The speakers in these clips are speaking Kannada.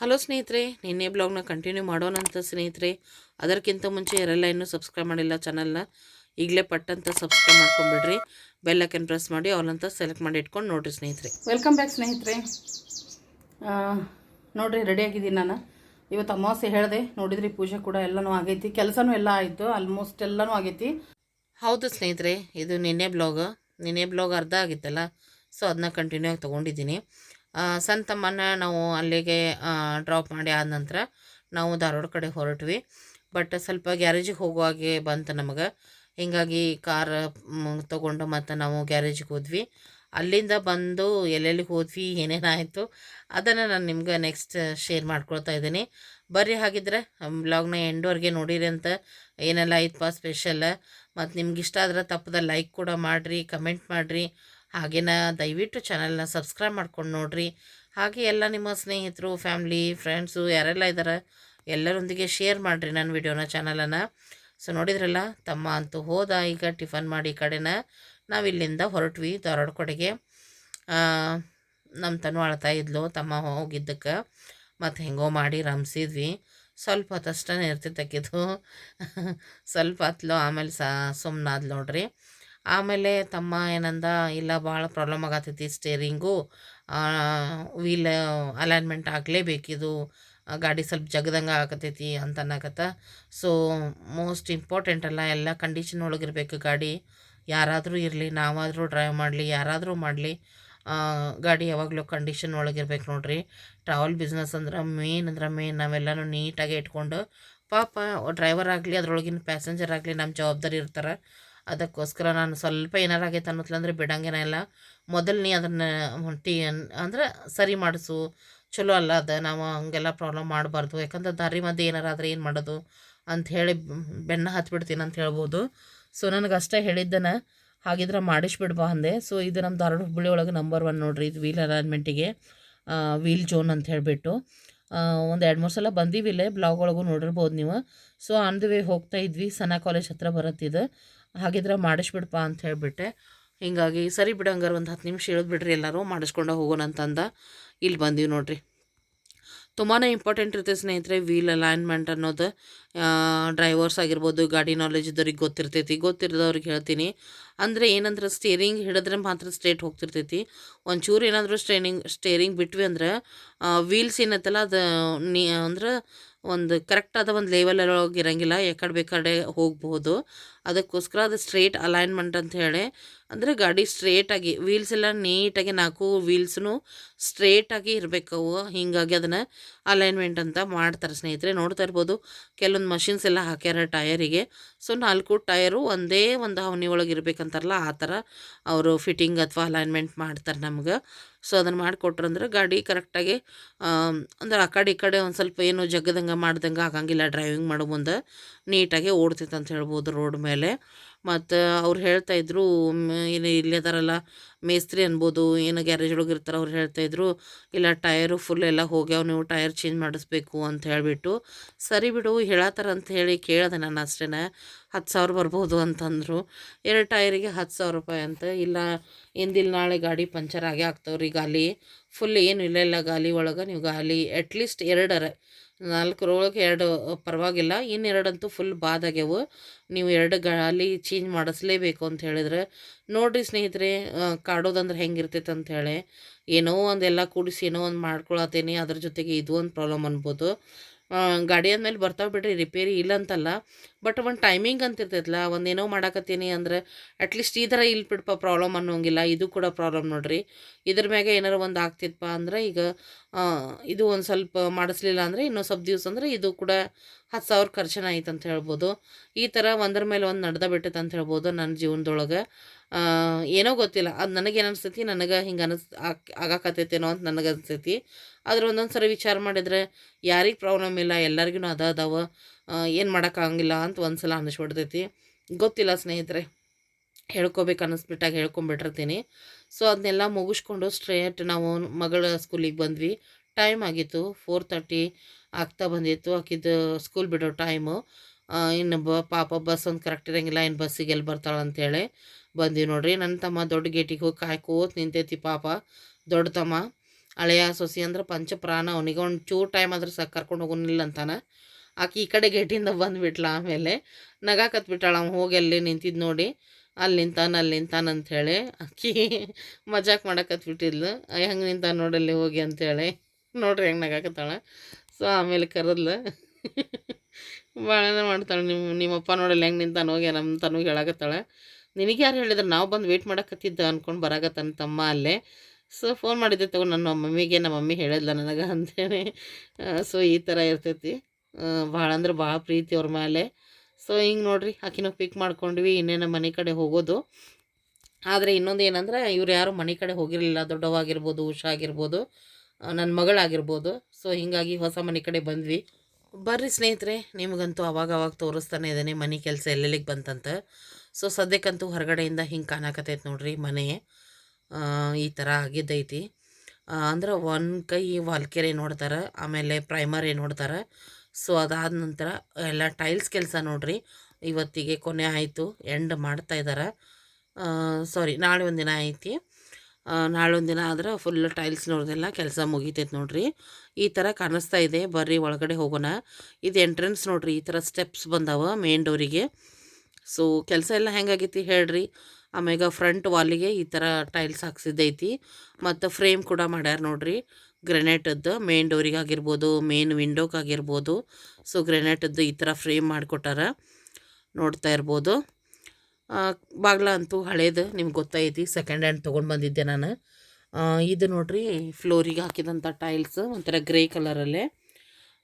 ಹಲೋ ಸ್ನೇಹಿತರೆ ನಿನ್ನೆ ಬ್ಲಾಗ್ನ ಕಂಟಿನ್ಯೂ ಮಾಡೋಣಂತ ಸ್ನೇಹಿತರೆ ಅದಕ್ಕಿಂತ ಮುಂಚೆ ಯಾರೆಲ್ಲ ಇನ್ನೂ ಸಬ್ಸ್ಕ್ರೈಬ್ ಮಾಡಿಲ್ಲ ಚಾನಲ್ನ ಈಗಲೇ ಪಟ್ಟಂತ ಸಬ್ಸ್ಕ್ರೈಬ್ ಮಾಡ್ಕೊಂಬಿಡ್ರಿ ಬೆಲ್ ಐಕನ್ ಪ್ರೆಸ್ ಮಾಡಿ ಅವ್ರಂತ ಸೆಲೆಕ್ಟ್ ಮಾಡಿ ಇಟ್ಕೊಂಡು ನೋಡ್ರಿ ಸ್ನೇಹಿತರೆ. ವೆಲ್ಕಮ್ ಬ್ಯಾಕ್ ಸ್ನೇಹಿತರೆ. ನೋಡಿರಿ ರೆಡಿಯಾಗಿದ್ದೀನಿ ರೆಡಿ ಆಗಿದ್ದೀನಿ ನಾನು. ಇವತ್ತು ಅಮಾವಾಸ್ಯೆ ಹೇಳಿದೆ ನೋಡಿದ್ರಿ ಪೂಜೆ ಕೂಡ ಎಲ್ಲನೂ ಆಗೈತಿ ಕೆಲಸನೂ ಎಲ್ಲ ಆಯಿತು ಆಲ್ಮೋಸ್ಟ್ ಎಲ್ಲನೂ ಆಗೈತಿ. ಹೌದು ಸ್ನೇಹಿತರೆ ಇದು ನಿನ್ನೆ ಬ್ಲಾಗ್ ನಿನ್ನೆ ಬ್ಲಾಗ್ ಅರ್ಧ ಆಗಿತ್ತಲ್ಲ ಸೊ ಅದನ್ನ ಕಂಟಿನ್ಯೂ ಆಗಿ ತೊಗೊಂಡಿದ್ದೀನಿ. ಸಣ್ಣ ತಮ್ಮನ ನಾವು ಅಲ್ಲಿಗೆ ಡ್ರಾಪ್ ಮಾಡಿ ಆದ ನಂತರ ನಾವು ಧಾರವಾಡ ಕಡೆ ಹೊರಟ್ವಿ. ಬಟ್ ಸ್ವಲ್ಪ ಗ್ಯಾರೇಜಿಗೆ ಹೋಗುವಾಗೆ ಬಂತು ನಮಗೆ. ಹೀಗಾಗಿ ಕಾರ್ ತೊಗೊಂಡು ಮತ್ತು ನಾವು ಗ್ಯಾರೇಜಿಗೆ ಹೋದ್ವಿ. ಅಲ್ಲಿಂದ ಬಂದು ಎಲ್ಲೆಲ್ಲಿಗೆ ಹೋದ್ವಿ ಏನೇನಾಯಿತು ಅದನ್ನು ನಾನು ನಿಮ್ಗೆ ನೆಕ್ಸ್ಟ್ ಶೇರ್ ಮಾಡ್ಕೊಳ್ತಾ ಇದ್ದೀನಿ. ಬರ್ರಿ ಹಾಗಿದ್ರೆ ಬ್ಲಾಗ್ನ ಎಂಡೋರ್ಗೆ ನೋಡಿರಿ ಅಂತ. ಏನೆಲ್ಲ ಐತಪ್ಪ ಸ್ಪೆಷಲ್ ಮತ್ತು ನಿಮ್ಗೆ ಇಷ್ಟ ಆದ್ರೆ ತಪ್ಪದ ಲೈಕ್ ಕೂಡ ಮಾಡಿರಿ ಕಮೆಂಟ್ ಮಾಡಿರಿ. ಹಾಗೇನ ದಯವಿಟ್ಟು ಚಾನಲ್ನ ಸಬ್ಸ್ಕ್ರೈಬ್ ಮಾಡ್ಕೊಂಡು ನೋಡಿರಿ. ಹಾಗೆ ಎಲ್ಲ ನಿಮ್ಮ ಸ್ನೇಹಿತರು ಫ್ಯಾಮ್ಲಿ ಫ್ರೆಂಡ್ಸು ಯಾರೆಲ್ಲ ಇದ್ದಾರೆ ಎಲ್ಲರೊಂದಿಗೆ ಶೇರ್ ಮಾಡಿರಿ ನನ್ನ ವಿಡಿಯೋನ ಚಾನಲನ್ನು ಸೊ ನೋಡಿದ್ರಲ್ಲ, ತಮ್ಮ ಅಂತೂ ಹೋದ, ಈಗ ಟಿಫನ್ ಮಾಡಿ ಈ ಕಡೆನ ನಾವು ಇಲ್ಲಿಂದ ಹೊರಟ್ವಿ ಧಾರವಾಡ ಕಡೆಗೆ. ನಮ್ಮ ತನು ಅಳ್ತಾ ಇದ್ಲು, ತಮ್ಮ ಹೋಗಿದ್ದಕ್ಕೆ. ಮತ್ತು ಹೆಂಗೋ ಮಾಡಿ ರಮಿಸಿದ್ವಿ ಸ್ವಲ್ಪ ಇರ್ತಿತ್ತಕ್ಕಿದ್ದು ಆಕಿದು ಸ್ವಲ್ಪ ಹತ್ಲು, ಆಮೇಲೆ ಸಾ ಸುಮ್ಮನಾದ್ಲು ನೋಡ್ರಿ. ಆಮೇಲೆ ತಮ್ಮ ಏನಂದ, ಇಲ್ಲ ಭಾಳ ಪ್ರಾಬ್ಲಮ್ ಆಗತ್ತೈತಿ ಸ್ಟೇರಿಂಗು ವೀಲ್ ಅಲೈನ್ಮೆಂಟ್ ಆಗಲೇಬೇಕಿದು. ಗಾಡಿ ಸ್ವಲ್ಪ ಜಗದಂಗೆ ಆಗತೈತಿ ಅಂತ ಅನ್ನಕತ್ತ. ಸೊ ಮೋಸ್ಟ್ ಇಂಪಾರ್ಟೆಂಟ್ ಅಲ್ಲ, ಎಲ್ಲ ಕಂಡೀಷನ್ ಒಳಗಿರಬೇಕು ಗಾಡಿ. ಯಾರಾದರೂ ಇರಲಿ, ನಾವಾದರೂ ಡ್ರೈವ್ ಮಾಡಲಿ, ಯಾರಾದರೂ ಮಾಡಲಿ. ಗಾಡಿ ಯಾವಾಗಲೂ ಕಂಡೀಷನ್ ಒಳಗಿರ್ಬೇಕು ನೋಡ್ರಿ. ಟ್ರಾವೆಲ್ ಬಿಸ್ನೆಸ್ ಅಂದ್ರೆ ಮೇನ್ ಅಂದ್ರೆ ಮೇನ್ ನಾವೆಲ್ಲನೂ ನೀಟಾಗಿ ಇಟ್ಕೊಂಡು ಪಾಪ ಡ್ರೈವರ್ ಆಗಲಿ, ಅದರೊಳಗಿನ ಪ್ಯಾಸೆಂಜರ್ ಆಗಲಿ ನಮ್ಮ ಜವಾಬ್ದಾರಿ ಇರ್ತಾರೆ. ಅದಕ್ಕೋಸ್ಕರ ನಾನು ಸ್ವಲ್ಪ ಏನಾರು ಆಗೈತೆ ಅನ್ನೋತ್ಲಂದ್ರೆ ಬಿಡಂಗೇನ ಇಲ್ಲ. ಮೊದಲನೇ ಅದನ್ನು ಟಿ ಅಂದ್ರೆ ಸರಿ ಮಾಡಿಸು. ಚಲೋ ಅಲ್ಲ ಅದು, ನಾವು ಹಂಗೆಲ್ಲ ಪ್ರಾಬ್ಲಮ್ ಮಾಡಬಾರ್ದು. ಯಾಕಂದ್ರೆ ದಾರಿ ಮಧ್ಯೆ ಏನಾರು ಆದರೆ ಏನು ಮಾಡೋದು ಅಂಥೇಳಿ ಬೆನ್ನ ಹತ್ಬಿಡ್ತೀನಿ ಅಂತ ಹೇಳ್ಬೋದು. ಸೊ ನನಗೆ ಅಷ್ಟೇ ಹೇಳಿದ್ದನ ಹಾಗಿದ್ರೆ ಮಾಡಿಸ್ಬಿಡ್ಬಾ ಅಂದೆ. ಸೊ ಇದು ನಮ್ಮ ಧಾರವಾಡ ಹುಬ್ಬಳ್ಳಿ ಒಳಗೆ ನಂಬರ್ ಒನ್ ನೋಡ್ರಿ, ಇದು ವೀಲ್ ಅರೇಂಜ್ಮೆಂಟಿಗೆ ವೀಲ್ ಜೋನ್ ಅಂತ ಹೇಳಿಬಿಟ್ಟು. ಒಂದು ಎರಡು ಮೂರು ಸಲ ಬಂದೀವಿ ಇಲ್ಲೇ ಬ್ಲಾಗ್ ಒಳಗೂ ನೋಡಿರ್ಬೋದು ನೀವು. ಸೊ ಆನ್ ದಿ ವೇ ಹೋಗ್ತಾ ಇದ್ವಿ. ಸನಾ ಕಾಲೇಜ್ ಹತ್ರ ಬರತ್ತಿದ್ದು. ಹಾಗಿದ್ರೆ ಮಾಡಿಸ್ಬಿಡ್ಪ ಅಂತ ಹೇಳಿಬಿಟ್ಟೆ. ಹಿಂಗಾಗಿ ಸರಿ ಬಿಡಂಗಾರ ಒಂದು ಹತ್ತು ನಿಮಿಷ ಹೇಳಿದ್ಬಿಡ್ರಿ ಎಲ್ಲರೂ. ಮಾಡಿಸ್ಕೊಂಡು ಹೋಗೋಣ ಅಂತಂದ ಇಲ್ಲಿ ಬಂದೀವಿ ನೋಡ್ರಿ. ತುಂಬಾ ಇಂಪಾರ್ಟೆಂಟ್ ಇರುತ್ತೆ ಸ್ನೇಹಿತರೆ ವೀಲ್ ಅಲೈನ್ಮೆಂಟ್ ಅನ್ನೋದು. ಡ್ರೈವರ್ಸ್ ಆಗಿರ್ಬೋದು, ಗಾಡಿ ನಾಲೆಜ್ ಇದ್ದವ್ರಿಗೆ ಗೊತ್ತಿರ್ತೈತಿ. ಗೊತ್ತಿರೋದವ್ರಿಗೆ ಹೇಳ್ತೀನಿ. ಅಂದರೆ ಏನಂದ್ರೆ ಸ್ಟೇರಿಂಗ್ ಹಿಡಿದ್ರೆ ಮಾತ್ರ ಸ್ಟ್ರೇಟ್ ಹೋಗ್ತಿರ್ತೈತಿ. ಒಂಚೂರು ಏನಾದರೂ ಸ್ಟೇರಿಂಗ್ ಸ್ಟೇರಿಂಗ್ ಬಿಟ್ವಿ ಅಂದ್ರೆ ವೀಲ್ಸ್ ಏನೈತಲ್ಲ, ಅದು ನೀ, ಅಂದ್ರೆ ಒಂದು ಕರೆಕ್ಟಾದ ಒಂದು ಲೆವೆಲಲ್ಲಿ ಇರಂಗಿಲ್ಲ. ಯಾಕಡೆ ಬೇಕಾಡೆ ಹೋಗ್ಬೋದು. ಅದಕ್ಕೋಸ್ಕರ ಅದು ಸ್ಟ್ರೇಟ್ ಅಲೈನ್ಮೆಂಟ್ ಅಂತ ಹೇಳಿ ಅಂದರೆ ಗಾಡಿ ಸ್ಟ್ರೇಟಾಗಿ ವೀಲ್ಸ್ ಎಲ್ಲ ನೀಟಾಗಿ ನಾಲ್ಕು ವೀಲ್ಸ್ನು ಸ್ಟ್ರೇಟಾಗಿ ಇರಬೇಕು ಹೀಗಾಗಿ ಅದನ್ನು ಅಲೈನ್ಮೆಂಟ್ ಅಂತ ಮಾಡ್ತಾರೆ ಸ್ನೇಹಿತರೆ. ನೋಡ್ತಾ ಇರ್ಬೋದು, ಕೆಲವೊಂದು ಮಷಿನ್ಸ್ ಎಲ್ಲ ಹಾಕ್ಯಾರ ಟಯರಿಗೆ. ಸೊ ನಾಲ್ಕು ಟಯರು ಒಂದೇ ಒಂದು ಅವನಿ ಒಳಗೆ ಇರಬೇಕಂತಾರಲ್ಲ, ಆ ಥರ ಅವರು ಫಿಟ್ಟಿಂಗ್ ಅಥವಾ ಅಲೈನ್ಮೆಂಟ್ ಮಾಡ್ತಾರೆ ನಮ್ಗೆ. ಸೊ ಅದನ್ನು ಮಾಡಿಕೊಟ್ರಂದ್ರೆ ಗಾಡಿ ಕರೆಕ್ಟಾಗಿ ಅಂದ್ರೆ ಆ ಕಡೆ ಈ ಕಡೆ ಒಂದು ಸ್ವಲ್ಪ ಏನು ಜಗ್ಗದಂಗೆ ಮಾಡ್ದಂಗೆ ಆಗಂಗಿಲ್ಲ ಡ್ರೈವಿಂಗ್ ಮಾಡೋ ಮುಂದೆ. ನೀಟಾಗಿ ಓಡ್ತಿತ್ತು ಅಂತ ಹೇಳ್ಬೋದು ರೋಡ್ ಮೇಲೆ. ಮತ್ತು ಅವ್ರು ಹೇಳ್ತಾ ಇದ್ರು ಮ್, ಏನು ಇಲ್ಲದಾರಲ್ಲ ಮೇಸ್ತ್ರಿ ಅನ್ಬೋದು ಏನು ಗ್ಯಾರೇಜ್ ಒಳಗೆ ಇರ್ತಾರೆ ಅವ್ರು ಹೇಳ್ತಾ ಇದ್ರು ಇಲ್ಲ ಟಯರು ಫುಲ್ ಎಲ್ಲ ಹೋಗ್ಯಾವ ನೀವು ಟೈರ್ ಚೇಂಜ್ ಮಾಡಿಸ್ಬೇಕು ಅಂತ ಹೇಳಿಬಿಟ್ಟು ಸರಿ ಬಿಡು ಹೇಳತ್ತಾರ ಅಂತ ಹೇಳಿ ಕೇಳಿದೆ ನಾನು ಅಷ್ಟೇ ಹತ್ತು ಸಾವಿರ ಬರ್ಬೋದು ಅಂತಂದರು. ಎರಡು ಟಯರಿಗೆ ಹತ್ತು ಸಾವಿರ ರೂಪಾಯಿ ಅಂತ ಇಲ್ಲ ಇಂದಿಲ್ಲ ನಾಳೆ ಗಾಡಿ ಪಂಚರ್ ಆಗೇ ಆಗ್ತಾವ್ರಿ ಗಾಲಿ ಫುಲ್ ಏನು ಇಲ್ಲ ಇಲ್ಲ ಗಾಲಿ ಒಳಗೆ ನೀವು ಗಾಲಿ ಅಟ್ಲೀಸ್ಟ್ ಎರಡರ ನಾಲ್ಕರೊಳಗೆ ಎರಡು ಪರವಾಗಿಲ್ಲ. ಇನ್ನೆರಡಂತೂ ಫುಲ್ ಬಾದಾಗ್ಯವು ನೀವು ಎರಡು ಗಾಲಿ ಚೇಂಜ್ ಮಾಡಿಸ್ಲೇಬೇಕು ಅಂತ ಹೇಳಿದ್ರೆ, ನೋಡಿರಿ ಸ್ನೇಹಿತರೆ ಕಾಡೋದಂದ್ರೆ ಹೆಂಗಿರ್ತೈತೆ ಅಂತ ಹೇಳಿ. ಏನೋ ಒಂದೆಲ್ಲ ಕೂಡಿಸಿ ಏನೋ ಒಂದು ಮಾಡ್ಕೊಳತ್ತೇನೆ. ಅದ್ರ ಜೊತೆಗೆ ಇದು ಒಂದು ಪ್ರಾಬ್ಲಮ್ ಅನ್ಬೋದು. ಗಾಡಿ ಅಂದಮೇಲೆ ಬರ್ತಾವೆ ಬಿಡ್ರಿ ರಿಪೇರಿ ಇಲ್ಲ ಅಂತಲ್ಲ ಬಟ್ ಒಂದು ಟೈಮಿಂಗ್ ಅಂತ ಇರ್ತೈತಲ್ಲ ಒಂದು ಏನೋ ಮಾಡಾಕತ್ತೀನಿ ಅಂದ್ರೆ ಅಟ್ಲೀಸ್ಟ್ ಈ ಥರ ಇಲ್ಲಿ ಬಿಡಪ್ಪ ಪ್ರಾಬ್ಲಮ್ ಅನ್ನೋಂಗಿಲ್ಲ. ಇದು ಕೂಡ ಪ್ರಾಬ್ಲಮ್ ನೋಡ್ರಿ. ಇದ್ರ ಮ್ಯಾಗ ಏನಾರು ಒಂದು ಆಗ್ತಿತ್ತಪ್ಪ ಅಂದ್ರೆ ಈಗ ಇದು ಒಂದು ಸ್ವಲ್ಪ ಮಾಡಿಸ್ಲಿಲ್ಲ ಅಂದರೆ ಇನ್ನೂ ಸ್ವಲ್ಪ ದಿವ್ಸ ಅಂದರೆ ಇದು ಕೂಡ ಹತ್ತು ಸಾವಿರ ಖರ್ಚನ ಆಯ್ತು ಅಂತ ಹೇಳ್ಬೋದು. ಈ ಥರ ಒಂದ್ರ ಮೇಲೆ ಒಂದು ನಡ್ದ ಬಿಟ್ಟೈತೆ ಅಂತ ಹೇಳ್ಬೋದು ನನ್ನ ಜೀವನದೊಳಗೆ. ಏನೋ ಗೊತ್ತಿಲ್ಲ. ಅದು ನನಗೇನು ಅನಿಸ್ತೈತಿ ನನಗೆ ಹಿಂಗೆ ಅನಿಸ್ ಆಗಾಕತ್ತೈತೇನೋ ಅಂತ ನನಗೆ ಅನಿಸ್ತೈತಿ ಆದ್ರೆ ಒಂದೊಂದು ಸರಿ ವಿಚಾರ ಮಾಡಿದ್ರೆ, ಯಾರಿಗೆ ಪ್ರಾಬ್ಲಮ್ ಇಲ್ಲ ಎಲ್ಲರಿಗೂ ಅದ, ಅದಾವ ಏನು ಮಾಡೋಕ್ಕಾಗಂಗಿಲ್ಲ ಅಂತ ಒಂದು ಸಲ ಅನ್ನಿಸ್ಬಿಡ್ತೈತಿ ಗೊತ್ತಿಲ್ಲ ಸ್ನೇಹಿತರೆ, ಹೇಳ್ಕೊಬೇಕು ಅನ್ನಿಸ್ಬಿಟ್ಟಾಗ ಹೇಳ್ಕೊಂಬಿಟ್ಟಿರ್ತೀನಿ. ಸೊ ಅದನ್ನೆಲ್ಲ ಮುಗಿಸ್ಕೊಂಡು ಸ್ಟ್ರೇಟ್ ನಾವು ಮಗಳ ಸ್ಕೂಲಿಗೆ ಬಂದ್ವಿ. ಟೈಮ್ ಆಗಿತ್ತು ಫೋರ್ ತರ್ಟಿ ಆಗ್ತಾ ಬಂದಿತ್ತು. ಆಕಿದ್ದು ಸ್ಕೂಲ್ ಬಿಡೋ ಟೈಮು ಇನ್ನು ಬ, ಪಾಪ ಬಸ್ ಒಂದು ಕರೆಕ್ಟ್ ಇರೋಂಗಿಲ್ಲ ಇನ್ನು ಬಸ್ಸಿಗೆ ಎಲ್ಲಿ ಬರ್ತಾಳೆ ಅಂತೇಳಿ ಬಂದ್ವಿ ನೋಡ್ರಿ. ನನ್ನ ತಮ್ಮ ದೊಡ್ಡ ಗೇಟಿಗೆ ಹೋಗಿ ಕಾಯ್ಕೋತ ನಿಂತೈತಿ ಪಾಪ. ದೊಡ್ಡ ತಮ್ಮ. ಹಳೆಯ ಸೊಸಿ ಅಂದ್ರೆ ಪಂಚಪ್ರಾಣ ಅವನಿಗೆ ಒಂದು ಚೂರು ಟೈಮ್ ಆದ್ರೆ ಸಾಕು ಕರ್ಕೊಂಡು ಹೋಗೋನಿಲ್ಲ ಅಂತಾನೆ. ಆಕೆ ಈ ಕಡೆ ಗೇಟಿಂದ ಬಂದುಬಿಟ್ಲ ಆಮೇಲೆ ನಗಾಕತ್ಬಿಟ್ಟಾಳ ಅವ್ನು ಹೋಗಿ ಅಲ್ಲಿ ನಿಂತಿದ್ದು ನೋಡಿ ಅಲ್ಲಿ ನಿಂತಾನ ಅಲ್ಲಿ ನಿಂತಾನ ಅಂಥೇಳಿ ಆಕಿ ಮಜಾಕ್ ಮಾಡಕತ್ಬಿಟ್ಟಿದ್ಲು ಹೆಂಗೆ ನಿಂತಾನ ನೋಡಲ್ಲಿ ಹೋಗಿ ಅಂಥೇಳಿ ನೋಡ್ರಿ ಹೆಂಗೆ ನಗಾಕತ್ತಾಳ ಸೊ ಆಮೇಲೆ ಕರೆದ್ಲು. ಭಾಳನೇ ಮಾಡ್ತಾಳೆ ನಿಮ್ಮ ನಿಮ್ಮಪ್ಪ ನೋಡಲ್ಲಿ ಹೆಂಗೆ ನಿಂತಾನ, ಹೋಗಿ ನಮ್ಮ ತನಗೆ ಹೇಳಕತ್ತಾಳೆ. ನಿನಗೆ ಯಾರು ಹೇಳಿದ್ರು ನಾವು ಬಂದು ವೆಯ್ಟ್ ಮಾಡಕತ್ತಿದ್ದ ಅಂದ್ಕೊಂಡು ಬರಾಕತ್ತಾನ ತಮ್ಮ ಅಲ್ಲೇ. ಸೊ ಫೋನ್ ಮಾಡಿದ್ದೆ ತಗೋ, ನನ್ನ ಮಮ್ಮಿಗೆ, ನಮ್ಮ ಮಮ್ಮಿ ಹೇಳಿದ್ಲ ನನಗೆ ಅಂತೇಳಿ. ಸೊ ಈ ಥರ ಇರ್ತೈತಿ. ಭಾಳ ಅಂದ್ರೆ ಭಾಳ ಪ್ರೀತಿ ಅವ್ರ ಮೇಲೆ ಸೊ ಹಿಂಗೆ ನೋಡ್ರಿ, ಆಕಿನ ಪಿಕ್ ಮಾಡ್ಕೊಂಡ್ವಿ, ಇನ್ನೇನು ಮನೆ ಕಡೆ ಹೋಗೋದು. ಆದರೆ ಇನ್ನೊಂದು ಏನಂದ್ರೆ, ಇವ್ರು ಯಾರು ಮನೆ ಕಡೆ ಹೋಗಿರಲಿಲ್ಲ, ದೊಡ್ಡವಾಗಿರ್ಬೋದು ಉಷಾ ಆಗಿರ್ಬೋದು ನನ್ನ ಮಗಳಾಗಿರ್ಬೋದು. ಸೊ ಹೀಗಾಗಿ ಹೊಸ ಮನೆ ಕಡೆ ಬಂದ್ವಿ. ಬರ್ರಿ ಸ್ನೇಹಿತರೆ, ನಿಮಗಂತೂ ಅವಾಗ ಅವಾಗ ತೋರಿಸ್ತಾನೆ ಇದ್ದಾನೆ, ಮನೆ ಕೆಲಸ ಎಲ್ಲೆಲ್ಲಿಗೆ ಬಂತಂತ. ಸೊ ಸದ್ಯಕ್ಕಂತೂ ಹೊರಗಡೆಯಿಂದ ಹಿಂಗೆ ಕಾಣಕತ್ತೈತೆ ನೋಡ್ರಿ ಮನೆ ಈ ಥರ ಆಗಿದ್ದೈತಿ. ಅಂದ್ರೆ ಒಂದು ಕೈ ವಾಲ್ಕೆರೆ ನೋಡ್ತಾರೆ, ಆಮೇಲೆ ಪ್ರೈಮರಿ ನೋಡ್ತಾರೆ. ಸೊ ಅದಾದ ನಂತರ ಎಲ್ಲ ಟೈಲ್ಸ್ ಕೆಲಸ ನೋಡ್ರಿ. ಇವತ್ತಿಗೆ ಕೊನೆ ಆಯಿತು ಎಂಡ್ ಮಾಡ್ತಾ ಇದ್ದಾರೆ ಸಾರಿ ನಾಳೆ ಒಂದು ದಿನ ಐತಿ. ನಾಳೆ ಒಂದು ದಿನ ಆದ್ರೆ ಫುಲ್ ಟೈಲ್ಸ್ ನೋಡ್ದೆಲ್ಲ ಕೆಲಸ ಮುಗೀತೈತೆ ನೋಡ್ರಿ. ಈ ಥರ ಕಾಣಿಸ್ತಾ ಇದೆ, ಬರ್ರಿ ಒಳಗಡೆ ಹೋಗೋಣ. ಇದು ಎಂಟ್ರೆನ್ಸ್ ನೋಡ್ರಿ, ಈ ಥರ ಸ್ಟೆಪ್ಸ್ ಬಂದಾವ ಮೇನ್ ಡೋರಿಗೆ ಸೊ ಕೆಲಸ ಎಲ್ಲ ಹೆಂಗಾಗೈತಿ ಹೇಳ್ರಿ. ಆಮ್ಯಾಗ ಫ್ರಂಟ್ ವಾಲಿಗೆ ಈ ಥರ ಟೈಲ್ಸ್ ಹಾಕ್ಸಿದ್ದೈತಿ ಮತ್ತು ಫ್ರೇಮ್ ಕೂಡ ಮಾಡ್ಯಾರ ನೋಡ್ರಿ. ಗ್ರೆನೇಟದ್ದು ಮೇನ್ ಡೋರಿಗೆ ಆಗಿರ್ಬೋದು ಮೇನ್ ವಿಂಡೋಗೆ ಆಗಿರ್ಬೋದು. ಸೊ ಗ್ರೆನೇಟದ್ದು ಈ ಥರ ಫ್ರೇಮ್ ಮಾಡಿಕೊಟ್ಟಾರ ನೋಡ್ತಾ ಇರ್ಬೋದು. ಬಾಗ್ಲ ಅಂತೂ ಹಳೇದು ನಿಮ್ಗೆ ಗೊತ್ತೈತಿ ಸೆಕೆಂಡ್ ಹ್ಯಾಂಡ್ ತೊಗೊಂಡು ಬಂದಿದ್ದೆ ನಾನು. ಇದು ನೋಡ್ರಿ ಫ್ಲೋರಿಗೆ ಹಾಕಿದಂಥ ಟೈಲ್ಸ್ ಒಂಥರ ಗ್ರೇ ಕಲರಲ್ಲೇ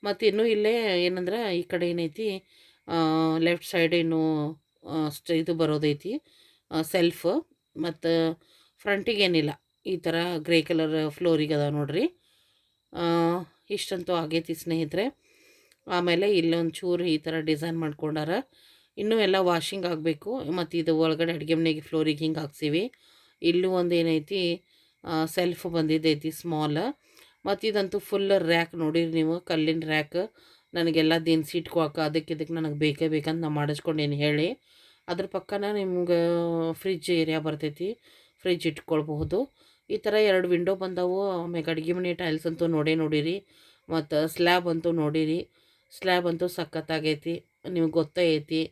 ಮತ್ತು ಇನ್ನು ಇಲ್ಲೇ ಏನಂದ್ರೆ ಈ ಕಡೆ ಏನೈತಿ ಲೆಫ್ಟ್ ಸೈಡ್ ಇನ್ನು ಆ, ಇದು ಬರೋದೈತಿ. ಸೆಲ್ಫ್ ಮತ್ತು ಫ್ರಂಟಿಗೇನಿಲ್ಲ. ಈ ಥರ ಗ್ರೇ ಕಲರ್ ಫ್ಲೋರಿಗೆ ಅದಾವೆ ನೋಡ್ರಿ. ಇಷ್ಟಂತೂ ಆಗೈತಿ ಸ್ನೇಹಿತರೆ. ಆಮೇಲೆ ಇಲ್ಲೊಂದು ಚೂರು ಈ ಥರ ಡಿಸೈನ್ ಮಾಡ್ಕೊಂಡಾರ. ಇನ್ನೂ ಎಲ್ಲ ವಾಷಿಂಗ್ ಆಗಬೇಕು. ಮತ್ತು ಇದು ಒಳಗಡೆ ಅಡುಗೆ ಮನೆಗೆ ಫ್ಲೋರಿಗೆ ಹಿಂಗೆ ಹಾಕ್ಸೀವಿ. ಇಲ್ಲೂ ಒಂದು ಏನೈತಿ ಸೆಲ್ಫ್ ಬಂದಿದ್ದೈತಿ ಸ್ಮಾಲ್ ಮತ್ತು ಇದಂತೂ ಫುಲ್ ರ್ಯಾಕ್ ನೋಡಿರಿ ನೀವು. ಕಲ್ಲಿನ ರ್ಯಾಕ್ ನನಗೆಲ್ಲ ದಿನಸಿ ಇಟ್ಕೊಳಕ್ಕೆ ಅದಕ್ಕೆ ಇದಕ್ಕೆ ನನಗೆ ಬೇಕೇ ಬೇಕಂತ ನಾನು ಮಾಡಿಸ್ಕೊಂಡೇನು ಹೇಳಿ. ಅದ್ರ ಪಕ್ಕನ ನಿಮ್ಗೆ ಫ್ರಿಜ್ ಏರಿಯಾ ಬರ್ತೈತಿ. ಫ್ರಿಜ್ ಇಟ್ಕೊಳ್ಬಹುದು. ಈ ಥರ ಎರಡು ವಿಂಡೋ ಬಂದವು. ಆಮೇಲೆ ಅಡುಗೆ ಮನೆ ಟೈಲ್ಸ್ ಅಂತೂ ನೋಡೇ ನೋಡಿರಿ. ಮತ್ತು ಸ್ಲ್ಯಾಬ್ ಅಂತೂ ನೋಡಿರಿ. ಸ್ಲ್ಯಾಬ್ ಅಂತೂ ಸಖತ್ತಾಗೈತಿ. ನಿಮ್ಗೆ ಗೊತ್ತೈತಿ.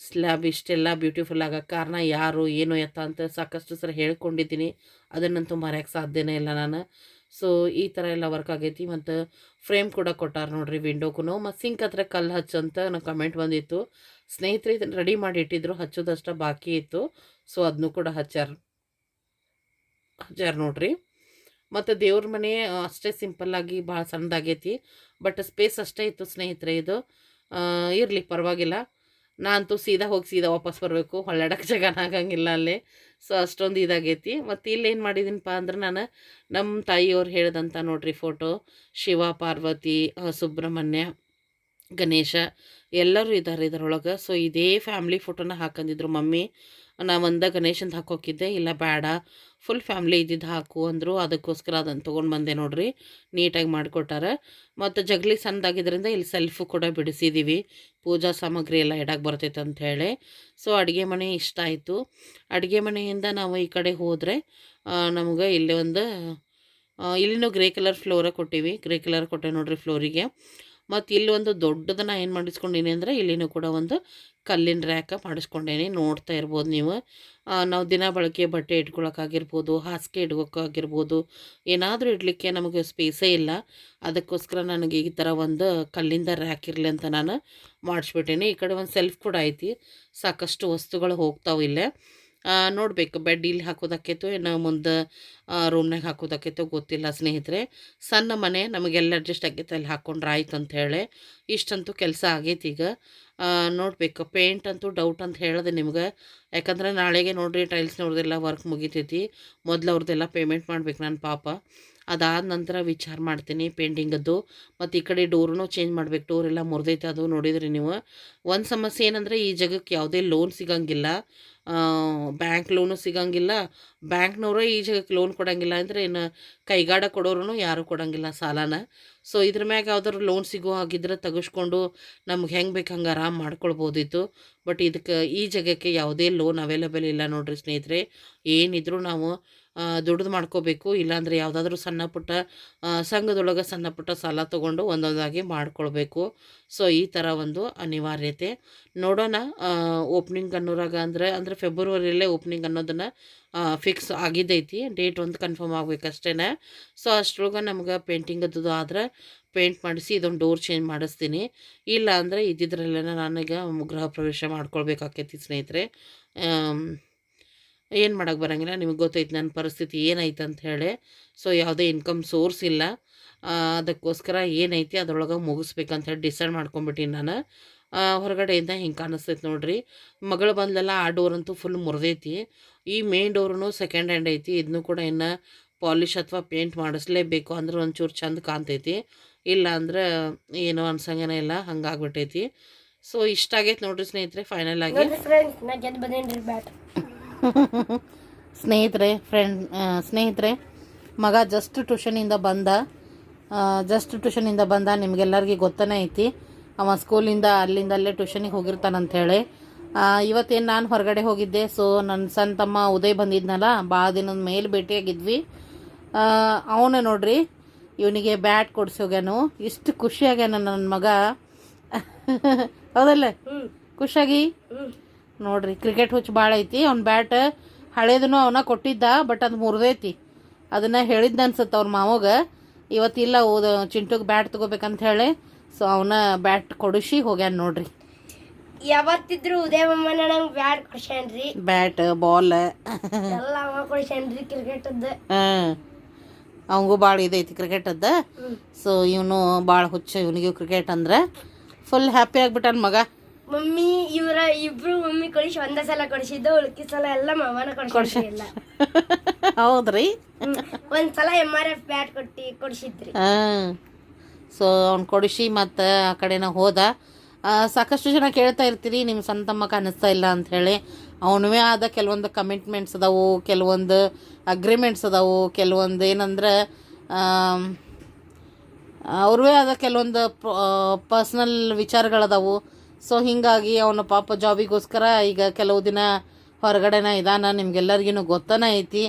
ಸ್ಲ್ಯಾಬ್ ಇಷ್ಟೆಲ್ಲ ಬ್ಯೂಟಿಫುಲ್ ಆಗೋ ಕಾರಣ ಯಾರು, ಏನು, ಎತ್ತ ಅಂತ ಸಾಕಷ್ಟು ಸಲ ಹೇಳ್ಕೊಂಡಿದ್ದೀನಿ. ಅದನ್ನಂತೂ ಮರೆಯೋಕ್ಕೆ ಸಾಧ್ಯನೇ ಇಲ್ಲ ನಾನು. ಸೊ ಈ ಥರ ಎಲ್ಲ ವರ್ಕ್ ಆಗೈತಿ. ಮತ್ತು ಫ್ರೇಮ್ ಕೂಡ ಕೊಟ್ಟಾರ ನೋಡ್ರಿ ವಿಂಡೋಗೂ ಮತ್ತು ಸಿಂಕ್ ಹತ್ರ ಕಲ್ಲು ಹಚ್ಚು ಅಂತ ನನಗೆ ಕಮೆಂಟ್ ಬಂದಿತ್ತು. ಸ್ನೇಹಿತರು ರೆಡಿ ಮಾಡಿ ಇಟ್ಟಿದ್ರು, ಹಚ್ಚೋದಷ್ಟ ಬಾಕಿ ಇತ್ತು. ಸೊ ಅದನ್ನು ಕೂಡ ಹಚ್ಚಾರ ಹಚ್ಚಾರ ನೋಡ್ರಿ. ಮತ್ತು ದೇವ್ರ ಮನೆ ಅಷ್ಟೇ ಸಿಂಪಲ್ಲಾಗಿ ಭಾಳ ಸಣ್ಣದಾಗೈತಿ. ಬಟ್ ಸ್ಪೇಸ್ ಅಷ್ಟೇ ಇತ್ತು ಸ್ನೇಹಿತರೆ ಇದು. ಇರಲಿ, ಪರವಾಗಿಲ್ಲ. ನಾನಂತೂ ಸೀದಾ ಹೋಗಿ ಸೀದಾ ವಾಪಸ್ ಬರಬೇಕು. ಹೊಳ್ಳಾಡಕ್ಕೆ ಜಗನ ಆಗಂಗಿಲ್ಲ ಅಲ್ಲೇ. ಸೊ ಅಷ್ಟೊಂದು ಇದಾಗೈತಿ. ಮತ್ತು ಇಲ್ಲೇನು ಮಾಡಿದ್ದೀನಪ್ಪ ಅಂದ್ರೆ ನಾನು ನಮ್ಮ ತಾಯಿಯವ್ರು ಹೇಳ್ದಂಥ ನೋಡ್ರಿ ಫೋಟೋ ಶಿವ, ಪಾರ್ವತಿ ಸುಬ್ರಹ್ಮಣ್ಯ. ಗಣೇಶ ಎಲ್ಲರೂ ಇದ್ದಾರೆ ಇದರೊಳಗೆ. ಸೊ ಇದೇ ಫ್ಯಾಮ್ಲಿ ಫೋಟೋನ ಹಾಕಂದಿದ್ರು ಮಮ್ಮಿ. ನಾ ಒಂದ ಗಣೇಶಂದು ಹಾಕೋಕಿದ್ದೆ ಇಲ್ಲ ಬೇಡ ಫುಲ್ ಫ್ಯಾಮ್ಲಿ ಇದ್ದಿದ್ದು ಹಾಕು ಅಂದರು. ಅದಕ್ಕೋಸ್ಕರ ಅದನ್ನು ತೊಗೊಂಡು ಬಂದೆ ನೋಡ್ರಿ. ನೀಟಾಗಿ ಮಾಡಿಕೊಟ್ಟಾರೆ. ಮತ್ತು ಜಗಲಿ ಸಣ್ಣದಾಗಿದ್ದರಿಂದ ಇಲ್ಲಿ ಸೆಲ್ಫು ಕೂಡ ಬಿಡಿಸಿದ್ದೀವಿ ಪೂಜಾ ಸಾಮಗ್ರಿ ಎಲ್ಲ ಇಡಕ್ಕೆ ಬರ್ತೈತೆ ಅಂಥೇಳಿ ಸೊ ಅಡುಗೆ ಮನೆ ಇಷ್ಟ ಆಯಿತು. ಅಡುಗೆ ಮನೆಯಿಂದ ನಾವು ಈ ಕಡೆ ಹೋದರೆ ನಮಗೆ ಇಲ್ಲಿ ಒಂದು ಇಲ್ಲಿನೂ ಗ್ರೇ ಕಲರ್ ಫ್ಲೋರ ಕೊಟ್ಟಿವಿ. ಗ್ರೇ ಕಲರ್ ಕೊಟ್ಟೆ ನೋಡ್ರಿ ಫ್ಲೋರಿಗೆ ಮತ್ತು ಇಲ್ಲಿ ಒಂದು ದೊಡ್ಡದನ್ನ ಏನು ಮಾಡಿಸ್ಕೊಂಡೀನಿ ಅಂದರೆ ಇಲ್ಲಿನೂ ಕೂಡ ಒಂದು ಕಲ್ಲಿನ ರ್ಯಾಕ ಮಾಡಿಸ್ಕೊಂಡೇನಿ, ನೋಡ್ತಾ ಇರ್ಬೋದು ನೀವು. ನಾವು ದಿನ ಬಳಕೆ ಬಟ್ಟೆ ಇಟ್ಕೊಳಕ್ಕಾಗಿರ್ಬೋದು, ಹಾಸಿಗೆ ಇಟ್ಕೋಕ್ಕಾಗಿರ್ಬೋದು ಏನಾದರೂ ಇಡಲಿಕ್ಕೆ ನಮಗೆ ಸ್ಪೇಸೇ ಇಲ್ಲ. ಅದಕ್ಕೋಸ್ಕರ ನನಗೆ ಈ ಥರ ಒಂದು ಕಲ್ಲಿಂದ ರ್ಯಾಕ್ ಇರಲಿ ಅಂತ ನಾನು ಮಾಡಿಸ್ಬಿಟ್ಟೇನಿ. ಈ ಕಡೆ ಒಂದು ಸೆಲ್ಫ್ ಕೂಡ ಐತಿ. ಸಾಕಷ್ಟು ವಸ್ತುಗಳು ಹೋಗ್ತಾವೆ ಇಲ್ಲೇ. ನೋಡಬೇಕು. ಬೆಡ್ ಇಲ್ಲಿ ಹಾಕೋದಕ್ಕೇತು ಏನೋ ಮುಂದೆ ರೂಮ್ನಾಗ ಹಾಕೋದಾಕೈತೋ ಗೊತ್ತಿಲ್ಲ ಸ್ನೇಹಿತರೆ. ಸಣ್ಣ ಮನೆ ನಮಗೆಲ್ಲ ಅಡ್ಜಸ್ಟ್ ಆಗೈತೆ, ಅಲ್ಲಿ ಹಾಕ್ಕೊಂಡ್ರೆ ಆಯ್ತು ಅಂತ ಹೇಳಿ. ಇಷ್ಟಂತೂ ಕೆಲಸ ಆಗೈತೆ ಈಗ. ನೋಡಬೇಕು. ಪೇಂಟ್ ಅಂತೂ ಡೌಟ್ ಅಂತ ಹೇಳಿದೆ ನಿಮ್ಗೆ. ಯಾಕಂದ್ರೆ ನಾಳೆಗೆ ನೋಡ್ರಿ ಟೈಲ್ಸ್ನವ್ರದ್ದೆಲ್ಲ ವರ್ಕ್ ಮುಗಿತೈತಿ. ಮೊದಲು ಅವ್ರದ್ದೆಲ್ಲ ಪೇಮೆಂಟ್ ಮಾಡ್ಬೇಕು ನಾನು ಪಾಪ. ಅದಾದ ನಂತರ ವಿಚಾರ ಮಾಡ್ತೀನಿ ಪೇಂಟಿಂಗದ್ದು ಮತ್ತು ಈ ಕಡೆ ಡೋರ್ನೂ ಚೇಂಜ್ ಮಾಡಬೇಕು ಡೋರ್ ಎಲ್ಲ ಮುರಿದೈತೆ ಅದು ನೋಡಿದ್ರಿ ನೀವು. ಒಂದು ಸಮಸ್ಯೆ ಏನಂದರೆ ಈ ಜಾಗಕ್ಕೆ ಯಾವುದೇ ಲೋನ್ ಸಿಗಂಗಿಲ್ಲ. ಬ್ಯಾಂಕ್ ಲೋನು ಸಿಗಂಗಿಲ್ಲ. ಬ್ಯಾಂಕ್ನವರು ಈ ಜಾಗಕ್ಕೆ ಲೋನ್ ಕೊಡಂಗಿಲ್ಲ ಅಂದರೆ ಏನು ಕೈಗಾಡ ಕೊಡೋರು ಯಾರೂ ಕೊಡಂಗಿಲ್ಲ ಸಾಲನ. ಸೊ ಇದ್ರ ಮ್ಯಾಗ ಯಾವ್ದಾದ್ರು ಲೋನ್ ಸಿಗೋ ಹಾಗಿದ್ರೆ ತೆಗೆಸ್ಕೊಂಡು ನಮ್ಗೆ ಹೆಂಗೆ ಬೇಕು ಹಂಗೆ ಆರಾಮ್ ಮಾಡ್ಕೊಳ್ಬೋದಿತ್ತು. ಬಟ್ ಇದಕ್ಕೆ ಈ ಜಾಗಕ್ಕೆ ಯಾವುದೇ ಲೋನ್ ಅವೈಲೇಬಲ್ ಇಲ್ಲ ನೋಡಿರಿ ಸ್ನೇಹಿತರೆ. ಏನಿದ್ರು ನಾವು ದುಡ್ದು ಮಾಡ್ಕೋಬೇಕು. ಇಲ್ಲಾಂದರೆ ಯಾವುದಾದ್ರೂ ಸಣ್ಣ ಪುಟ್ಟ ಸಂಘದೊಳಗೆ ಸಣ್ಣ ಪುಟ್ಟ ಸಾಲ ತೊಗೊಂಡು ಒಂದೊಂದಾಗಿ ಮಾಡ್ಕೊಳ್ಬೇಕು. ಸೊ ಈ ಥರ ಒಂದು ಅನಿವಾರ್ಯತೆ. ನೋಡೋಣ ಓಪ್ನಿಂಗ್ ಅನ್ನೋರಾಗ ಅಂದರೆ ಅಂದರೆ ಫೆಬ್ರವರಿಯಲ್ಲೇ ಓಪ್ನಿಂಗ್ ಅನ್ನೋದನ್ನು ಫಿಕ್ಸ್ ಆಗಿದ್ದೈತಿ. ಡೇಟ್ ಒಂದು ಕನ್ಫರ್ಮ್ ಆಗಬೇಕಷ್ಟೇ ಸೊ ಅಷ್ಟ್ರೊಳಗೆ ನಮ್ಗೆ ಪೇಂಟಿಂಗ್ ಅದು ಆದ್ರೆ ಪೇಂಟ್ ಮಾಡಿಸಿ ಇದೊಂದು ಡೋರ್ ಚೇಂಜ್ ಮಾಡಿಸ್ತೀನಿ. ಇಲ್ಲ ಅಂದರೆ ಇದ್ದಿದ್ರಲ್ಲೇ ನನಗೆ ಗೃಹ ಪ್ರವೇಶ ಮಾಡ್ಕೊಳ್ಬೇಕಾಕೈತಿ ಸ್ನೇಹಿತರೆ. ಏನು ಮಾಡೋಕ್ಕೆ ಬರೋಂಗಿಲ್ಲ. ನಿಮಗೆ ಗೊತ್ತೈತೆ ನನ್ನ ಪರಿಸ್ಥಿತಿ ಏನೈತೆ ಅಂತ ಹೇಳಿ. ಸೊ ಯಾವುದೇ ಇನ್ಕಮ್ ಸೋರ್ಸ್ ಇಲ್ಲ. ಅದಕ್ಕೋಸ್ಕರ ಏನೈತಿ ಅದರೊಳಗೆ ಮುಗಿಸ್ಬೇಕಂತ ಹೇಳಿ ಡಿಸೈಡ್ ಮಾಡ್ಕೊಂಬಿಟ್ಟಿನಿ ನಾನು. ಹೊರಗಡೆಯಿಂದ ಹಿಂಗೆ ಕಾಣಿಸ್ತೈತೆ ನೋಡ್ರಿ. ಮಗಳು ಬಂದಲೆಲ್ಲ ಆ ಡೋರ್ ಅಂತೂ ಫುಲ್ ಮುರಿದೈತಿ. ಈ ಮೇನ್ ಡೋರ್ನು ಸೆಕೆಂಡ್ ಹ್ಯಾಂಡ್ ಐತಿ. ಇದನ್ನು ಕೂಡ ಇನ್ನು ಪಾಲಿಶ್ ಅಥವಾ ಪೇಂಟ್ ಮಾಡಿಸ್ಲೇಬೇಕು ಅಂದ್ರೆ ಒಂಚೂರು ಚಂದ ಕಾಣ್ತೈತಿ. ಇಲ್ಲ ಅಂದ್ರೆ ಏನೋ ಅನ್ಸಂಗನೇ ಇಲ್ಲ. ಹಂಗಾಗ್ಬಿಟ್ಟೈತಿ ಸೊ ಇಷ್ಟ ಆಗೈತೆ ನೋಡ್ರಿ ಸ್ನೇಹಿತರೆ ಫೈನಲ್ ಆಗಿ. ಸ್ನೇಹಿತರೆ ಫ್ರೆಂಡ್ ಸ್ನೇಹಿತರೆ ಮಗ ಜಸ್ಟ್ ಟ್ಯೂಷನಿಂದ ಬಂದ. ಜಸ್ಟ್ ಟ್ಯೂಷನಿಂದ ಬಂದ ನಿಮಗೆಲ್ಲರಿಗೂ ಗೊತ್ತನೇ ಐತಿ. ಅವ ಸ್ಕೂಲಿಂದ ಅಲ್ಲಿಂದಲ್ಲೇ ಟ್ಯೂಷನಿಗೆ ಹೋಗಿರ್ತಾನಂತ ಹೇಳಿ. ಇವತ್ತೇನು ನಾನು ಹೊರಗಡೆ ಹೋಗಿದ್ದೆ ಸೊ ನನ್ನ ಸಣ್ಣ ತಮ್ಮ ಉದಯ್ ಬಂದಿದ್ನಲ್ಲ ಭಾಳ ದಿನದ ಮೇಲೆ ಭೇಟಿಯಾಗಿದ್ವಿ. ಅವನೇ ನೋಡ್ರಿ ಇವನಿಗೆ ಬ್ಯಾಟ್ ಕೊಡಿಸಿ ಹೋಗ್ಯಾನು ಇಷ್ಟು ಖುಷಿಯಾಗ್ಯಾನ ನನ್ನ ಮಗ. ಹೌದಲ್ಲ? ಖುಷಿಯಾಗಿ? ನೋಡ್ರಿ ಕ್ರಿಕೆಟ್ ಹುಚ್ಚು ಭಾಳ ಐತಿ ಅವ್ನ ಬ್ಯಾಟ್ ಹಳೇದನು ಅವನ ಕೊಟ್ಟಿದ್ದ ಬಟ್ ಅದು ಮುರಿದೈತಿ ಅದನ್ನ ಹೇಳಿದ್ದ ಅನ್ಸುತ್ತೆ ಅವ್ರ ಮಾವಗ. ಇವತ್ತಿಲ್ಲ ಓದ ಚಿಂಟುಗೆ ಬ್ಯಾಟ್ ತಗೋಬೇಕಂತ ಹೇಳಿ ಸೊ ಅವನ ಬ್ಯಾಟ್ ಕೊಡಿಸಿ ಹೋಗ್ಯಾನ ನೋಡ್ರಿ. ಯಾವತ್ತಿದ್ರು ಉದಯ ನಂಗೆ ಬ್ಯಾಟ್ ಕೊಡ್ಸ್ಯಾನ್ರಿ. ಬ್ಯಾಟ್ ಬಾಲ್ ಎಲ್ಲ ಅವ ಕೊಡ್ಸ್ಯಾನ್ರಿ ಕ್ರಿಕೆಟ್ ಅವಂಗೂ ಭಾಳ ಇದೈತಿ ಕ್ರಿಕೆಟದ್ದು ಅದ ಸೊ ಇವನು ಭಾಳ ಹುಚ್ಚ ಇವನಿಗೂ ಕ್ರಿಕೆಟ್ ಅಂದ್ರೆ. ಫುಲ್ ಹ್ಯಾಪಿ ಆಗ್ಬಿಟ್ಟಾನ ಮಗ. ಮಮ್ಮಿ ಇವರ ಇಬ್ರು ಮಮ್ಮಿ ಕೊಡಿಸಿ ಒಂದ ಸಲ ಕೊಡಿಸಿದ್ದು ಉಳ್ಕಿ ಸಲ ಎಲ್ಲ ಮಾವನ ಕೊಡಿಸಿ ಎಲ್ಲ. ಹೌದ್ರಿ? ಒಂದ್ಸಲ ಒಂದ್ ಸಲ ಎಂ ಆರ್ ಎಫ್ ಬ್ಯಾಟ್ ಕೊಟ್ಟಿ ಕೊಡಿಸಿದ್ರಿ. ಸೊ ಅವ್ನು ಕೊಡಿಸಿ ಮತ್ತು ಆ ಕಡೆನ ಹೋದ. ಸಾಕಷ್ಟು ಜನ ಕೇಳ್ತಾ ಇರ್ತೀರಿ ನಿಮ್ಮ ಸಣ್ಣ ತಮ್ಮ ಕಾಣಿಸ್ತಾ ಇಲ್ಲ ಅಂತ ಹೇಳಿ. ಅವನೂ ಆದ ಕೆಲವೊಂದು ಕಮಿಟ್ಮೆಂಟ್ಸ್ ಅದಾವು ಕೆಲವೊಂದು ಅಗ್ರಿಮೆಂಟ್ಸ್ ಅದಾವು ಕೆಲವೊಂದು ಏನಂದ್ರೆ ಅವ್ರವೇ ಆದ ಕೆಲವೊಂದು ಪರ್ಸ್ನಲ್ ವಿಚಾರಗಳದಾವು ಸೊ ಹೀಗಾಗಿ ಅವನ ಪಾಪ ಜಾಬಿಗೋಸ್ಕರ ಈಗ ಕೆಲವು ದಿನ ಹೊರಗಡೆನ ಇದಾನ ನಿಮ್ಗೆಲ್ಲರಿಗೂ ಗೊತ್ತನೇ ಐತಿ.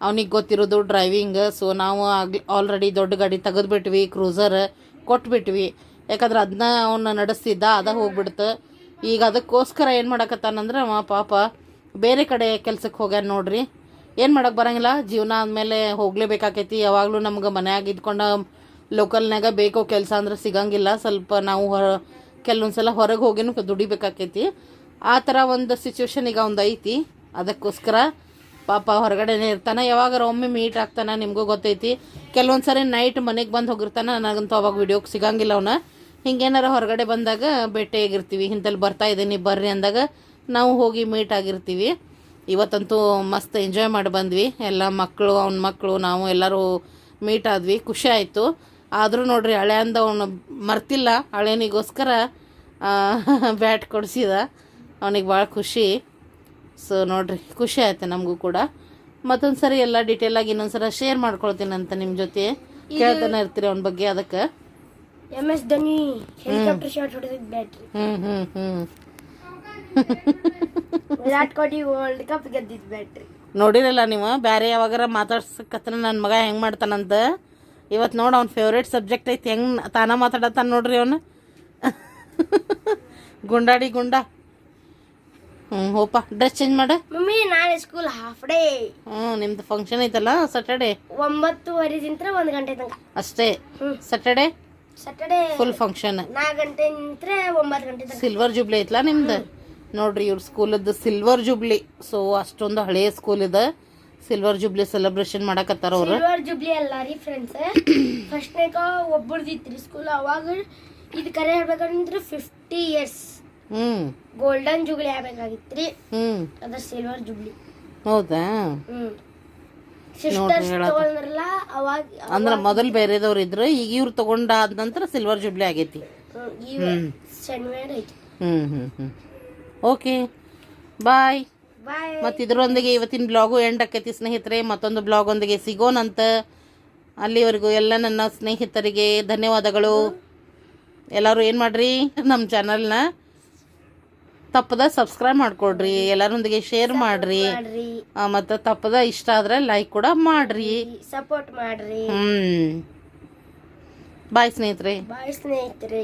ಅವನಿಗೆ ಗೊತ್ತಿರೋದು ಡ್ರೈವಿಂಗ್ ಸೊ ನಾವು ಆಗ್ ಆಲ್ರೆಡಿ ದೊಡ್ಡ ಗಾಡಿ ತೆಗೆದುಬಿಟ್ವಿ ಕ್ರೂಸರ್ ಕೊಟ್ಬಿಟ್ವಿ. ಯಾಕಂದ್ರೆ ಅದನ್ನ ಅವನ್ನ ನಡೆಸ್ತಿದ್ದ, ಅದ ಹೋಗ್ಬಿಡ್ತು. ಈಗ ಅದಕ್ಕೋಸ್ಕರ ಏನು ಮಾಡಕತ್ತಾನಂದ್ರೆ ಅವ ಪಾಪ ಬೇರೆ ಕಡೆ ಕೆಲ್ಸಕ್ಕೆ ಹೋಗ್ಯಾನ ನೋಡ್ರಿ. ಏನು ಮಾಡಕ್ಕೆ ಬರಂಗಿಲ್ಲ, ಜೀವನ ಆದಮೇಲೆ ಹೋಗ್ಲೇಬೇಕಾಕೈತಿ. ಯಾವಾಗಲೂ ನಮ್ಗೆ ಮನ್ಯಾಗ ಇದ್ಕೊಂಡು ಲೋಕಲ್ನಾಗ ಬೇಕೋ ಕೆಲಸ ಅಂದ್ರೆ ಸಿಗಂಗಿಲ್ಲ. ಸ್ವಲ್ಪ ನಾವು ಕೆಲವೊಂದು ಸಲ ಹೊರಗೆ ಹೋಗಿನೂ ದುಡಿಬೇಕಾಕೈತಿ. ಆ ಥರ ಒಂದು ಸಿಚುವೇಶನ್ ಈಗ ಒಂದು ಐತಿ. ಅದಕ್ಕೋಸ್ಕರ ಪಾಪ ಹೊರಗಡೆನೇ ಇರ್ತಾನೆ. ಯಾವಾಗಾರ ಒಮ್ಮೆ ಮೀಟ್ ಆಗ್ತಾನೆ ನಿಮಗೂ ಗೊತ್ತೈತಿ. ಕೆಲವೊಂದು ಸರಿ ನೈಟ್ ಮನೆಗೆ ಬಂದು ಹೋಗಿರ್ತಾನೆ. ನನಗಂತೂ ಅವಾಗ ವೀಡಿಯೋಗೆ ಸಿಗಂಗಿಲ್ಲ ಅವನ. ಹಿಂಗೇನಾರ ಹೊರಗಡೆ ಬಂದಾಗ ಭೇಟಿಯಾಗಿರ್ತೀವಿ ಇಂತಲ್ಲಿ ಬರ್ತಾ ಇದ್ದೀನಿ ಬರ್ರಿ ಅಂದಾಗ ನಾವು ಹೋಗಿ ಮೀಟ್ ಆಗಿರ್ತೀವಿ. ಇವತ್ತಂತೂ ಮಸ್ತ್ ಎಂಜಾಯ್ ಮಾಡಿ ಬಂದ್ವಿ. ಎಲ್ಲ ಮಕ್ಕಳು ಅವ್ನ ಮಕ್ಕಳು ನಾವು ಎಲ್ಲರೂ ಮೀಟ್ ಆದ್ವಿ. ಖುಷಿ ಆಯಿತು. ಆದರೂ ನೋಡ್ರಿ ಹಳೆ ಅಂದ ಅವನು ಮರ್ತಿಲ್ಲ. ಹಳೆನಿಗೋಸ್ಕರ ಬ್ಯಾಟ್ ಕೊಡಿಸಿದ. ಅವನಿಗೆ ಭಾಳ ಖುಷಿ. ಸೊ ನೋಡ್ರಿ ಖುಷಿ ಆಯಿತು ನಮಗೂ ಕೂಡ. ಮತ್ತೊಂದು ಸರಿ ಎಲ್ಲ ಡೀಟೇಲಾಗಿ ಇನ್ನೊಂದು ಸಲ ಶೇರ್ ಮಾಡ್ಕೊಳ್ತೀನಿ ಅಂತ ನಿಮ್ಮ ಜೊತೆ. ಕೇಳ್ತಾನೆ ಇರ್ತೀರಿ ಅವನ ಬಗ್ಗೆ ಅದಕ್ಕೆ. M S Dhoni helicopter shot ಹೊಡೆದಿದ್ ಬ್ಯಾಟ್ರಿ ಹ್ಞೂ ಹ್ಞೂ ಹ್ಞೂ ವಿರಾಟ್ ಕೊಹ್ಲಿ ವರ್ಲ್ಡ್ ಕಪ್ ಗೆದ್ದಿದ್ ಬ್ಯಾಟ್ರಿ ನೋಡಿರಲ್ಲ ನೀವು ಬೇರೆ ಯಾವಾಗಾರ ಮಾತಾಡ್ಸಕತ್ರ ನನ್ನ ಮಗ ಹೆಂಗೆ ಮಾಡ್ತಾನಂತ. ಇವತ್ತು ನೋಡಿ ಅವ್ನ ಫೇವ್ರೇಟ್ ಸಬ್ಜೆಕ್ಟ್ ಐತಿ ಹೆಂಗೆ ತಾನ ಮಾತಾಡತ್ತಾನ ನೋಡ್ರಿ ಅವನು. ಗುಂಡಾಡಿ ಗುಂಡ. ಹ್ಞೂ ಹೋಪ ಡ್ರೆಸ್ ಚೇಂಜ್ ಮಾಡ. ಮಮ್ಮಿ ನಾಳೆ ಸ್ಕೂಲ್ ಹಾಫ್ ಡೇ ಹ್ಞೂ ನಿಮ್ದು ಫಂಕ್ಷನ್ ಐತಲ್ಲ ಸ್ಯಾಟರ್ಡೆ ಒಂಬತ್ತುವರೆದಿಂದ ಒಂದು ಗಂಟೆ ತನಕ. ಅಷ್ಟೇ? Saturday Saturday Saturday full function ನಾಲ್ಕು ಗಂಟೆ ನಿಂತ್ರೆ ಒಂಬತ್ತು ಗಂಟೆ ತನಕ. ಸಿಲ್ವರ್ ಜುಬ್ಲಿ ಐತಲ್ಲ ನಿಮ್ದು? ನೋಡ್ರಿ ಇವ್ರ ಸ್ಕೂಲದ್ದು ಸಿಲ್ವರ್ ಜುಬ್ಲಿ ಸೊ ಅಷ್ಟೊಂದು ಹಳೆಯ ಸ್ಕೂಲ್ ಇದೆ. ಸಿಲ್ವರ್ ಜುಬ್ಲಿ ಸೆಲೆಬ್ರೇಷನ್ ಮಾಡಕತ್ತಾರ ಅವ್ರು. ಸಿಲ್ವರ್ ಜುಬ್ಲಿ ಅಲ್ಲ ರೀ ಫ್ರೆಂಡ್ಸ್ ಫಸ್ಟ್ನೇಕ ಒಬ್ಬರದಿತ್ರಿ ಸ್ಕೂಲ್ ಅವಾಗ ಇದು ಕರೆ ಹೇಳ್ಬೇಕಂದ್ರೆ fifty years hmm. Golden jubilee ಆಗ್ಬೇಕಾಗಿತ್ರಿ. ಹ್ಮ್. ಅದ ಸಿಲ್ವರ್ ಜುಬ್ಲಿ ಹೌದಾ? ಹ್ಮ್. ಸಿಸ್ಟರ್ಸ್ ತಗೊಂಡ್ರಲ್ಲ ಅವಾಗ ಅಂದ್ರ ಮೊದಲ್ ಬೇರೆದವ್ರು ಇದ್ರು ಈಗ ಇವ್ರು ತಗೊಂಡಾದ ನಂತರ ಸಿಲ್ವರ್ ಜುಬ್ಲಿ ಆಗೈತಿ. ಹ್ಮ್, ಶನಿವಾರ ಐತಿ. ಹ್ಮ್ ಹ್ಮ್ ಹ್ಮ್. ಓಕೆ ಬಾಯ್ ಮತ್ತು ಇದರೊಂದಿಗೆ ಇವತ್ತಿನ ಬ್ಲಾಗು ಎಂಡ್ ಆಕೈತಿ ಸ್ನೇಹಿತರೆ. ಮತ್ತೊಂದು ಬ್ಲಾಗ್ ಒಂದಿಗೆ ಸಿಗೋಣಂತ ಅಲ್ಲಿವರೆಗೂ ಎಲ್ಲ ನನ್ನ ಸ್ನೇಹಿತರಿಗೆ ಧನ್ಯವಾದಗಳು. ಎಲ್ಲರೂ ಏನು ಮಾಡ್ರಿ? ನಮ್ಮ ಚಾನಲ್ನ ತಪ್ಪದ ಸಬ್ಸ್ಕ್ರೈಬ್ ಮಾಡ್ಕೊಡ್ರಿ. ಎಲ್ಲರೊಂದಿಗೆ ಶೇರ್ ಮಾಡ್ರಿ. ಮಾಡ್ರಿ. ಮತ್ತು ತಪ್ಪದ ಇಷ್ಟ ಆದ್ರೆ ಲೈಕ್ ಕೂಡ ಮಾಡ್ರಿ. ಸಪೋರ್ಟ್ ಮಾಡ್ರಿ. ಹ್ಞೂ ಬಾಯ್ ಸ್ನೇಹಿತರೆ. ಬಾಯ್ ಸ್ನೇಹಿತರೆ.